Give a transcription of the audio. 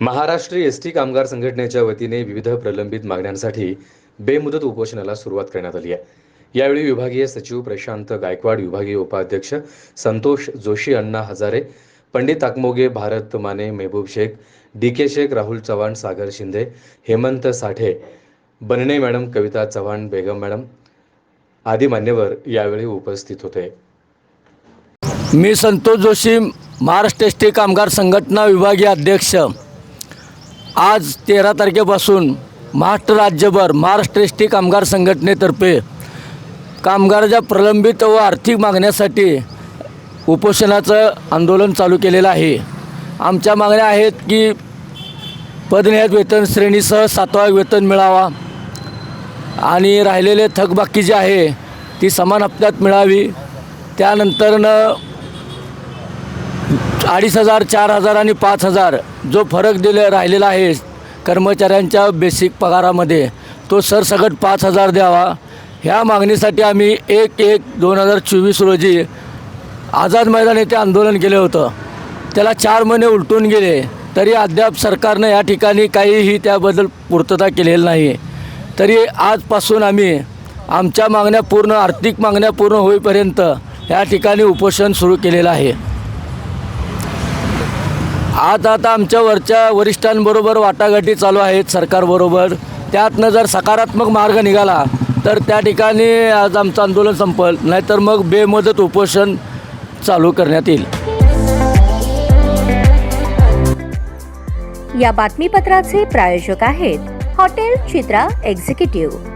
Maharashtra S T कामगार संघटनेच्या वतीने विविध प्रलंबित मागण्यांसाठी बेमुदत उपोषणाला सुरुवात करण्यात आली आहे. यावेळी विभागीय सचिव प्रशांत गायकवाड विभागीय उपाध्यक्ष Santosh Joshi Anna Hazare Pandit Takmoge Bharat Mane Mehboob Shaikh D K Shaikh Rahul Chavan Sagar Shinde Hemant Sathe Banne madam Kavita Chavan Begum madam आदी मान्यवर यावेळी उपस्थित होते. मी संतोष जोशी महाराष्ट्र एस टी कामगार संघटना विभागीय अध्यक्ष. आज तेरा तारखेपासून महाराष्ट्र राज्यभर महाराष्ट्र एस टी कामगार संघटनेतर्फे कामगाराच्या प्रलंबित व आर्थिक मागण्यासाठी उपोषणाचं आंदोलन चालू केलेलं आहे. आमच्या मागण्या आहेत की पदनिहात वेतन श्रेणीसह सातवा वेतन मिळावा आणि राहिलेले थकबाकी जे आहे ती समान हप्त्यात मिळावी. त्यानंतरनं अडीच हजार चार हजार आणि पाच हजार जो फरक दिले राहिलेला आहे कर्मचाऱ्यांच्या बेसिक पगारामध्ये तो सरसकट पाच हजार द्यावा. ह्या मागणीसाठी आम्ही एक एक दोन हजार चोवीस रोजी आझाद मैदान येथे आंदोलन केलं होतं. त्याला चार महिने उलटून गेले. तरी अद्याप सरकारनं या ठिकाणी काहीही त्याबद्दल पूर्तता केलेली नाही. तरी आजपासून आम्ही आमच्या मागण्या पूर्ण आर्थिक मागण्या पूर्ण होईपर्यंत या ठिकाणी उपोषण सुरू केलेलं आहे. आज आता आमच्या वरच्या वरिष्ठांबरोबर वाटाघाटी चालू आहेत सरकारबरोबर. त्यातनं जर सकारात्मक मार्ग निघाला तर त्या ठिकाणी आज आमचं आंदोलन संपल. नाहीतर मग बेमदत उपोषण चालू करण्यात येईल. या बातमीपत्राचे प्रायोजक आहेत हॉटेल चित्रा एक्झिक्युटिव्ह.